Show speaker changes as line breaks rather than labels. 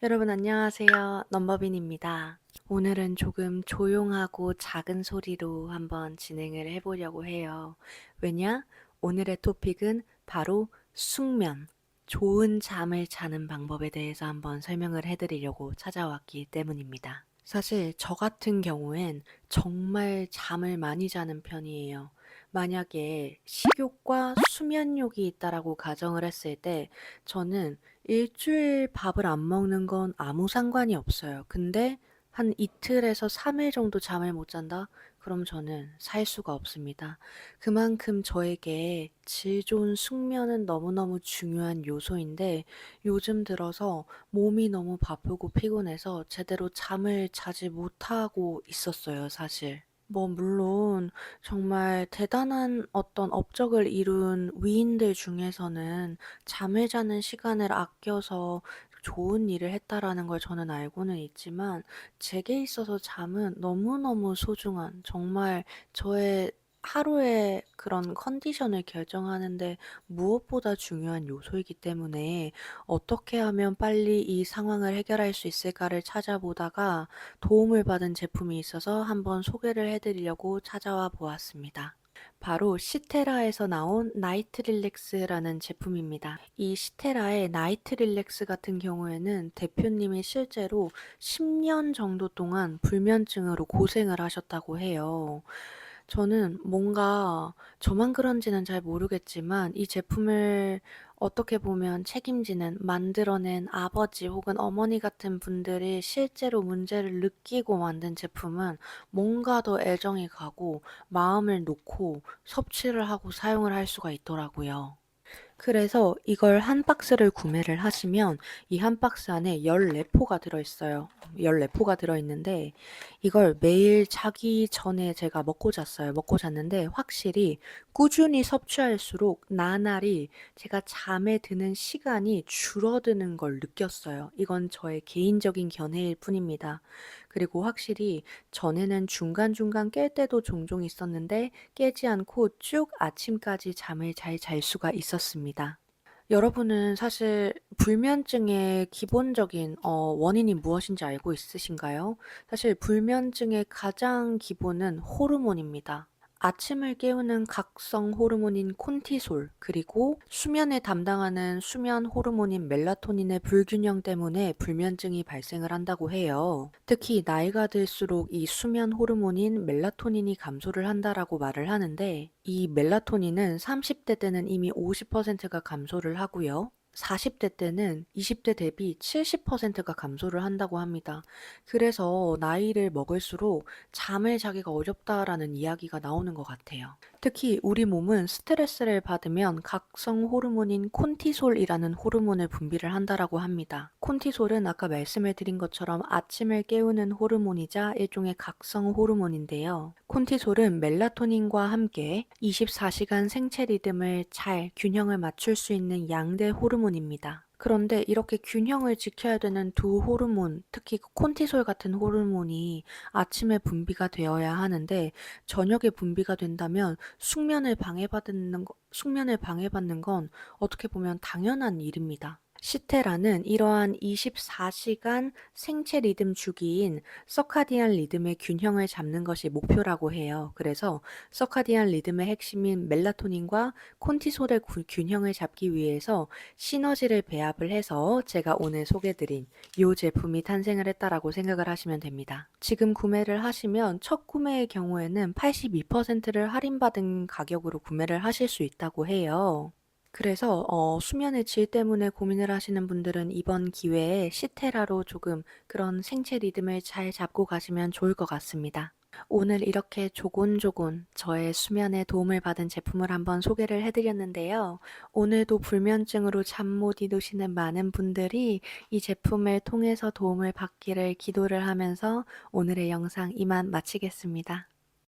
여러분 안녕하세요. 넘버빈입니다. 오늘은 조금 조용하고 작은 소리로 한번 진행을 해보려고 해요. 왜냐? 오늘의 토픽은 바로 숙면, 좋은 잠을 자는 방법에 대해서 한번 설명을 해드리려고 찾아왔기 때문입니다. 사실 저 같은 경우엔 정말 잠을 많이 자는 편이에요. 만약에 식욕과 수면욕이 있다라고 가정을 했을 때 저는 일주일 밥을 안 먹는 건 아무 상관이 없어요. 근데 한 이틀에서 3일 정도 잠을 못 잔다? 그럼 저는 살 수가 없습니다. 그만큼 저에게 질 좋은 숙면은 너무너무 중요한 요소인데 요즘 들어서 몸이 너무 바쁘고 피곤해서 제대로 잠을 자지 못하고 있었어요, 사실. 뭐, 물론, 정말 대단한 어떤 업적을 이룬 위인들 중에서는 잠을 자는 시간을 아껴서 좋은 일을 했다라는 걸 저는 알고는 있지만, 제게 있어서 잠은 너무너무 소중한, 정말 저의 하루의 그런 컨디션을 결정하는데 무엇보다 중요한 요소이기 때문에 어떻게 하면 빨리 이 상황을 해결할 수 있을까를 찾아보다가 도움을 받은 제품이 있어서 한번 소개를 해드리려고 찾아와 보았습니다. 바로 시테라에서 나온 나이트 릴렉스라는 제품입니다. 이 시테라의 나이트 릴렉스 같은 경우에는 대표님이 실제로 10년 정도 동안 불면증으로 고생을 하셨다고 해요. 저는 뭔가 저만 그런지는 잘 모르겠지만 이 제품을 어떻게 보면 책임지는 만들어낸 아버지 혹은 어머니 같은 분들이 실제로 문제를 느끼고 만든 제품은 뭔가 더 애정이 가고 마음을 놓고 섭취를 하고 사용을 할 수가 있더라고요. 그래서 이걸 한 박스를 구매를 하시면 이 한 박스 안에 14포가 들어있어요. 14포가 들어있는데 이걸 매일 자기 전에 제가 먹고 잤어요. 먹고 잤는데 확실히 꾸준히 섭취할수록 나날이 제가 잠에 드는 시간이 줄어드는 걸 느꼈어요. 이건 저의 개인적인 견해일 뿐입니다. 그리고 확실히 전에는 중간중간 깰 때도 종종 있었는데 깨지 않고 쭉 아침까지 잠을 잘 잘 수가 있었습니다. 여러분은 사실 불면증의 기본적인 어, 원인이 무엇인지 알고 있으신가요? 사실 불면증의 가장 기본은 호르몬입니다. 아침을 깨우는 각성 호르몬인 콘티솔, 그리고 수면에 담당하는 수면 호르몬인 멜라토닌의 불균형 때문에 불면증이 발생을 한다고 해요. 특히 나이가 들수록 이 수면 호르몬인 멜라토닌이 감소를 한다라고 말을 하는데, 이 멜라토닌은 30대 때는 이미 50%가 감소를 하고요. 40대 때는 20대 대비 70%가 감소를 한다고 합니다. 그래서 나이를 먹을수록 잠을 자기가 어렵다라는 이야기가 나오는 것 같아요. 특히 우리 몸은 스트레스를 받으면 각성 호르몬인 콘티솔이라는 호르몬을 분비를 한다라고 합니다. 콘티솔은 아까 말씀을 드린 것처럼 아침을 깨우는 호르몬이자 일종의 각성 호르몬인데요. 콘티솔은 멜라토닌과 함께 24시간 생체 리듬을 잘 균형을 맞출 수 있는 양대 호르몬 입니다. 그런데 이렇게 균형을 지켜야 되는 두 호르몬, 특히 그 콘티솔 같은 호르몬이 아침에 분비가 되어야 하는데 저녁에 분비가 된다면 숙면을 방해받는 거, 숙면을 방해받는 건 어떻게 보면 당연한 일입니다. 시테라는 이러한 24시간 생체 리듬 주기인 서카디안 리듬의 균형을 잡는 것이 목표라고 해요. 그래서 서카디안 리듬의 핵심인 멜라토닌과 콘티솔의 구- 균형을 잡기 위해서 시너지를 배합을 해서 제가 오늘 소개드린 이 제품이 탄생을 했다라고 생각을 하시면 됩니다. 지금 구매를 하시면 첫 구매의 경우에는 82%를 할인받은 가격으로 구매를 하실 수 있다고 해요. 그래서 어, 수면의 질 때문에 고민을 하시는 분들은 이번 기회에 시테라로 조금 그런 생체 리듬을 잘 잡고 가시면 좋을 것 같습니다. 오늘 이렇게 조곤조곤 저의 수면에 도움을 받은 제품을 한번 소개를 해드렸는데요. 오늘도 불면증으로 잠 못 이루시는 많은 분들이 이 제품을 통해서 도움을 받기를 기도를 하면서 오늘의 영상 이만 마치겠습니다.